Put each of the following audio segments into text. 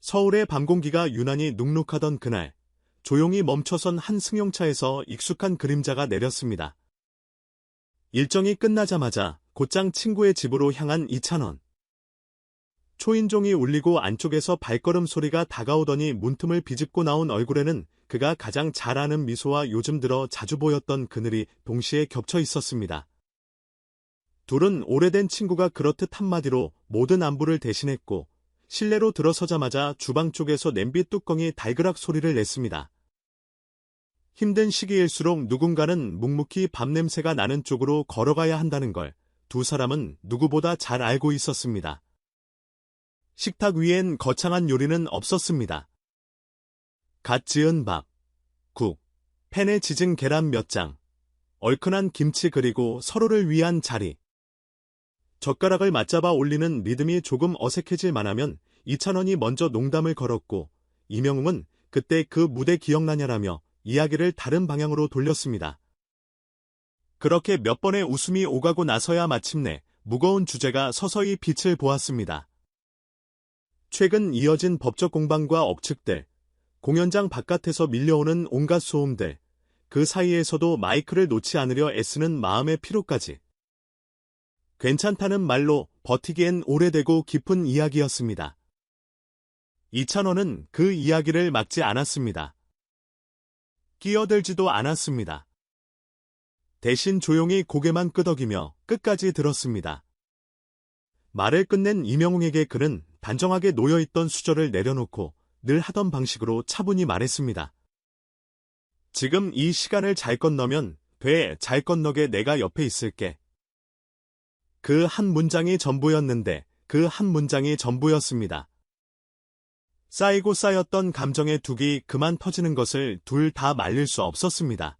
서울의 밤 공기가 유난히 눅눅하던 그날, 조용히 멈춰선 한 승용차에서 익숙한 그림자가 내렸습니다. 일정이 끝나자마자 곧장 친구의 집으로 향한 이찬원. 초인종이 울리고 안쪽에서 발걸음 소리가 다가오더니 문틈을 비집고 나온 얼굴에는 그가 가장 잘 아는 미소와 요즘 들어 자주 보였던 그늘이 동시에 겹쳐 있었습니다. 둘은 오래된 친구가 그렇듯 한마디로 모든 안부를 대신했고 실내로 들어서자마자 주방 쪽에서 냄비 뚜껑이 달그락 소리를 냈습니다. 힘든 시기일수록 누군가는 묵묵히 밥냄새가 나는 쪽으로 걸어가야 한다는 걸 두 사람은 누구보다 잘 알고 있었습니다. 식탁 위엔 거창한 요리는 없었습니다. 갓 지은 밥, 국, 팬에 지진 계란 몇 장, 얼큰한 김치 그리고 서로를 위한 자리. 젓가락을 맞잡아 올리는 리듬이 조금 어색해질 만 하면 이찬원이 먼저 농담을 걸었고 이명웅은 그때 그 무대 기억나냐라며 이야기를 다른 방향으로 돌렸습니다. 그렇게 몇 번의 웃음이 오가고 나서야 마침내 무거운 주제가 서서히 빛을 보았습니다. 최근 이어진 법적 공방과 억측들, 공연장 바깥에서 밀려오는 온갖 소음들, 그 사이에서도 마이크를 놓지 않으려 애쓰는 마음의 피로까지. 괜찮다는 말로 버티기엔 오래되고 깊은 이야기였습니다. 이찬원은 그 이야기를 막지 않았습니다. 끼어들지도 않았습니다. 대신 조용히 고개만 끄덕이며 끝까지 들었습니다. 말을 끝낸 이명웅에게 그는 단정하게 놓여있던 수저를 내려놓고 늘 하던 방식으로 차분히 말했습니다. 지금 이 시간을 잘 건너면 돼, 잘 건너게 내가 옆에 있을게. 그 한 문장이 전부였는데 그 한 문장이 전부였습니다. 쌓이고 쌓였던 감정의 둑이 그만 터지는 것을 둘 다 말릴 수 없었습니다.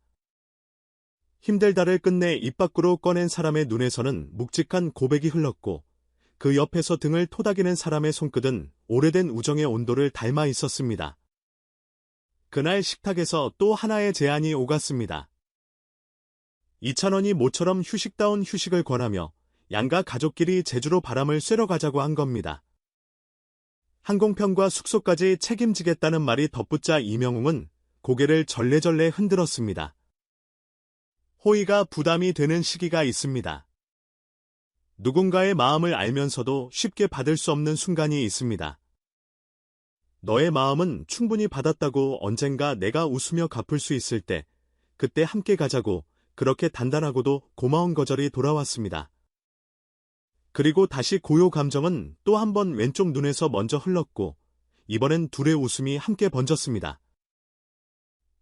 힘들다를 끝내 입 밖으로 꺼낸 사람의 눈에서는 묵직한 고백이 흘렀고 그 옆에서 등을 토닥이는 사람의 손끝은 오래된 우정의 온도를 닮아 있었습니다. 그날 식탁에서 또 하나의 제안이 오갔습니다. 이찬원이 모처럼 휴식다운 휴식을 권하며 양가 가족끼리 제주로 바람을 쐬러 가자고 한 겁니다. 항공편과 숙소까지 책임지겠다는 말이 덧붙자 이명웅은 고개를 절레절레 흔들었습니다. 호의가 부담이 되는 시기가 있습니다. 누군가의 마음을 알면서도 쉽게 받을 수 없는 순간이 있습니다. 너의 마음은 충분히 받았다고 언젠가 내가 웃으며 갚을 수 있을 때, 그때 함께 가자고 그렇게 단단하고도 고마운 거절이 돌아왔습니다. 그리고 다시 고요 감정은 또 한 번 왼쪽 눈에서 먼저 흘렀고, 이번엔 둘의 웃음이 함께 번졌습니다.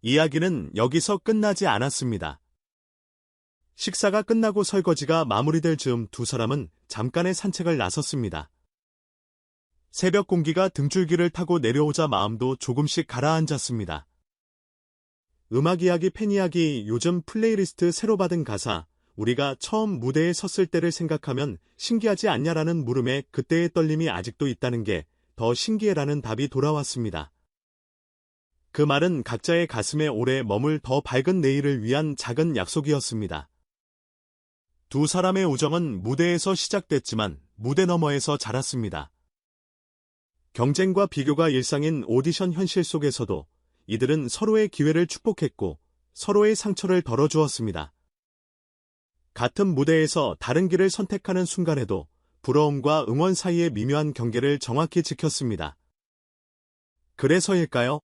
이야기는 여기서 끝나지 않았습니다. 식사가 끝나고 설거지가 마무리될 즈음 두 사람은 잠깐의 산책을 나섰습니다. 새벽 공기가 등줄기를 타고 내려오자 마음도 조금씩 가라앉았습니다. 음악 이야기 팬 이야기 요즘 플레이리스트 새로 받은 가사 우리가 처음 무대에 섰을 때를 생각하면 신기하지 않냐라는 물음에 그때의 떨림이 아직도 있다는 게 더 신기해라는 답이 돌아왔습니다. 그 말은 각자의 가슴에 오래 머물 더 밝은 내일을 위한 작은 약속이었습니다. 두 사람의 우정은 무대에서 시작됐지만 무대 너머에서 자랐습니다. 경쟁과 비교가 일상인 오디션 현실 속에서도 이들은 서로의 기회를 축복했고 서로의 상처를 덜어주었습니다. 같은 무대에서 다른 길을 선택하는 순간에도 부러움과 응원 사이의 미묘한 경계를 정확히 지켰습니다. 그래서일까요?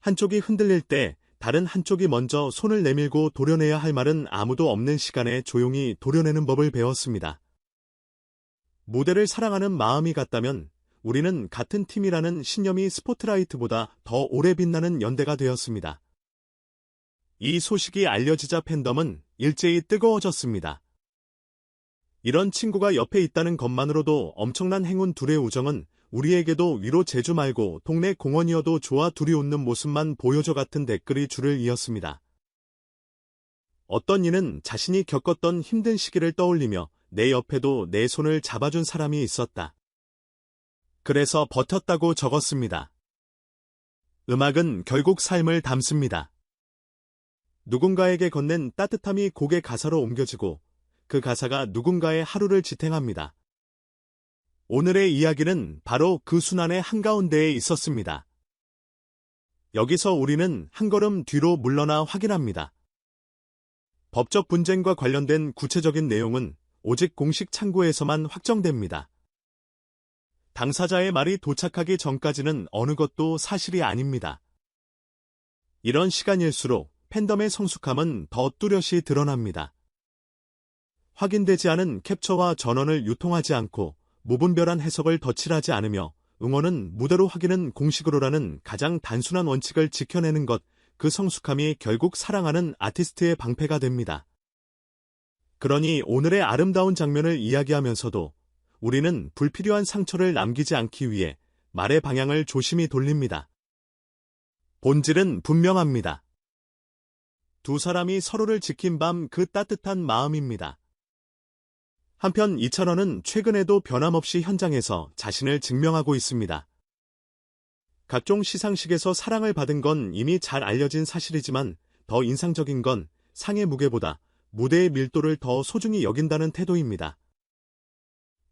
한쪽이 흔들릴 때 다른 한쪽이 먼저 손을 내밀고 도려내야 할 말은 아무도 없는 시간에 조용히 도려내는 법을 배웠습니다. 무대를 사랑하는 마음이 같다면 우리는 같은 팀이라는 신념이 스포트라이트보다 더 오래 빛나는 연대가 되었습니다. 이 소식이 알려지자 팬덤은 일제히 뜨거워졌습니다. 이런 친구가 옆에 있다는 것만으로도 엄청난 행운 둘의 우정은 우리에게도 위로 제주 말고 동네 공원이어도 좋아 둘이 웃는 모습만 보여줘 같은 댓글이 줄을 이었습니다. 어떤 이는 자신이 겪었던 힘든 시기를 떠올리며 내 옆에도 내 손을 잡아준 사람이 있었다. 그래서 버텼다고 적었습니다. 음악은 결국 삶을 담습니다. 누군가에게 건넨 따뜻함이 곡의 가사로 옮겨지고 그 가사가 누군가의 하루를 지탱합니다. 오늘의 이야기는 바로 그 순환의 한가운데에 있었습니다. 여기서 우리는 한 걸음 뒤로 물러나 확인합니다. 법적 분쟁과 관련된 구체적인 내용은 오직 공식 창구에서만 확정됩니다. 당사자의 말이 도착하기 전까지는 어느 것도 사실이 아닙니다. 이런 시간일수록 팬덤의 성숙함은 더 뚜렷이 드러납니다. 확인되지 않은 캡처와 전원을 유통하지 않고 무분별한 해석을 덧칠하지 않으며 응원은 무대로 확인은 공식으로라는 가장 단순한 원칙을 지켜내는 것, 그 성숙함이 결국 사랑하는 아티스트의 방패가 됩니다. 그러니 오늘의 아름다운 장면을 이야기하면서도 우리는 불필요한 상처를 남기지 않기 위해 말의 방향을 조심히 돌립니다. 본질은 분명합니다. 두 사람이 서로를 지킨 밤 그 따뜻한 마음입니다. 한편 이찬원은 최근에도 변함없이 현장에서 자신을 증명하고 있습니다. 각종 시상식에서 사랑을 받은 건 이미 잘 알려진 사실이지만 더 인상적인 건 상의 무게보다 무대의 밀도를 더 소중히 여긴다는 태도입니다.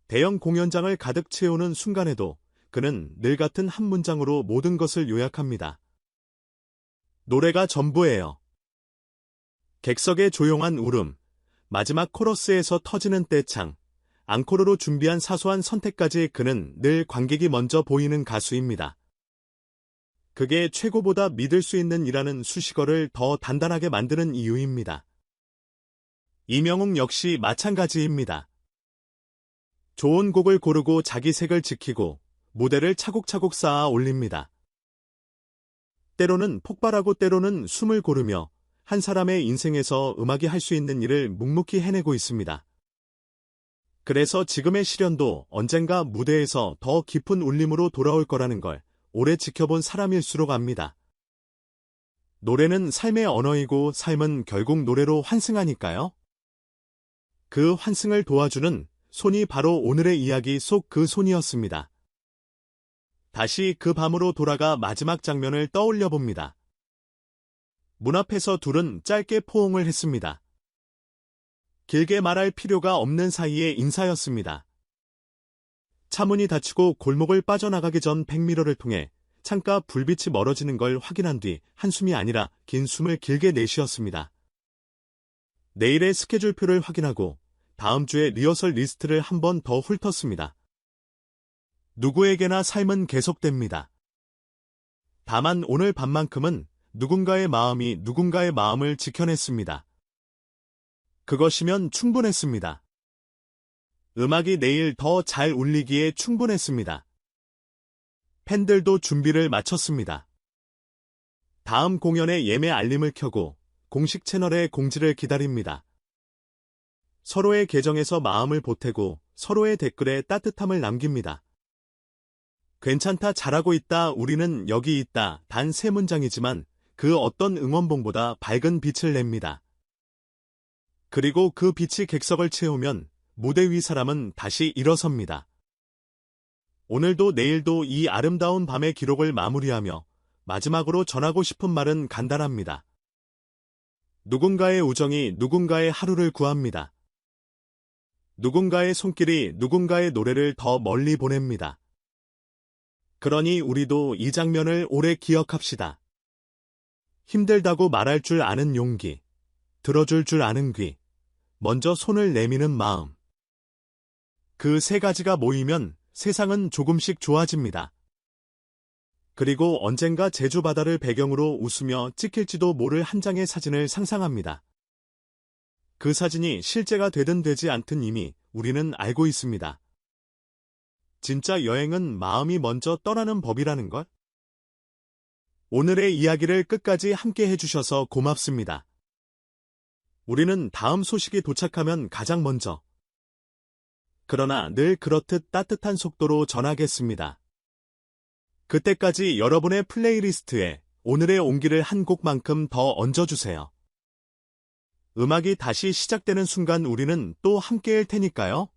대형 공연장을 가득 채우는 순간에도 그는 늘 같은 한 문장으로 모든 것을 요약합니다. 노래가 전부예요. 객석의 조용한 울음, 마지막 코러스에서 터지는 떼창, 앙코르로 준비한 사소한 선택까지 그는 늘 관객이 먼저 보이는 가수입니다. 그게 최고보다 믿을 수 있는 이라는 수식어를 더 단단하게 만드는 이유입니다. 이명웅 역시 마찬가지입니다. 좋은 곡을 고르고 자기 색을 지키고 무대를 차곡차곡 쌓아 올립니다. 때로는 폭발하고 때로는 숨을 고르며 한 사람의 인생에서 음악이 할 수 있는 일을 묵묵히 해내고 있습니다. 그래서 지금의 시련도 언젠가 무대에서 더 깊은 울림으로 돌아올 거라는 걸 오래 지켜본 사람일수록 압니다. 노래는 삶의 언어이고 삶은 결국 노래로 환승하니까요. 그 환승을 도와주는 손이 바로 오늘의 이야기 속 그 손이었습니다. 다시 그 밤으로 돌아가 마지막 장면을 떠올려 봅니다. 문 앞에서 둘은 짧게 포옹을 했습니다. 길게 말할 필요가 없는 사이의 인사였습니다. 차문이 닫히고 골목을 빠져나가기 전 백미러를 통해 창가 불빛이 멀어지는 걸 확인한 뒤 한숨이 아니라 긴 숨을 길게 내쉬었습니다. 내일의 스케줄표를 확인하고 다음 주에 리허설 리스트를 한 번 더 훑었습니다. 누구에게나 삶은 계속됩니다. 다만 오늘 밤만큼은 누군가의 마음이 누군가의 마음을 지켜냈습니다. 그것이면 충분했습니다. 음악이 내일 더 잘 울리기에 충분했습니다. 팬들도 준비를 마쳤습니다. 다음 공연의 예매 알림을 켜고 공식 채널의 공지를 기다립니다. 서로의 계정에서 마음을 보태고 서로의 댓글에 따뜻함을 남깁니다. 괜찮다, 잘하고 있다, 우리는 여기 있다. 단 세 문장이지만 그 어떤 응원봉보다 밝은 빛을 냅니다. 그리고 그 빛이 객석을 채우면 무대 위 사람은 다시 일어섭니다. 오늘도 내일도 이 아름다운 밤의 기록을 마무리하며 마지막으로 전하고 싶은 말은 간단합니다. 누군가의 우정이 누군가의 하루를 구합니다. 누군가의 손길이 누군가의 노래를 더 멀리 보냅니다. 그러니 우리도 이 장면을 오래 기억합시다. 힘들다고 말할 줄 아는 용기, 들어줄 줄 아는 귀, 먼저 손을 내미는 마음. 그 세 가지가 모이면 세상은 조금씩 좋아집니다. 그리고 언젠가 제주 바다를 배경으로 웃으며 찍힐지도 모를 한 장의 사진을 상상합니다. 그 사진이 실제가 되든 되지 않든 이미 우리는 알고 있습니다. 진짜 여행은 마음이 먼저 떠나는 법이라는 것? 오늘의 이야기를 끝까지 함께 해주셔서 고맙습니다. 우리는 다음 소식이 도착하면 가장 먼저 그러나 늘 그렇듯 따뜻한 속도로 전하겠습니다. 그때까지 여러분의 플레이리스트에 오늘의 온기를 한 곡만큼 더 얹어주세요. 음악이 다시 시작되는 순간 우리는 또 함께일 테니까요.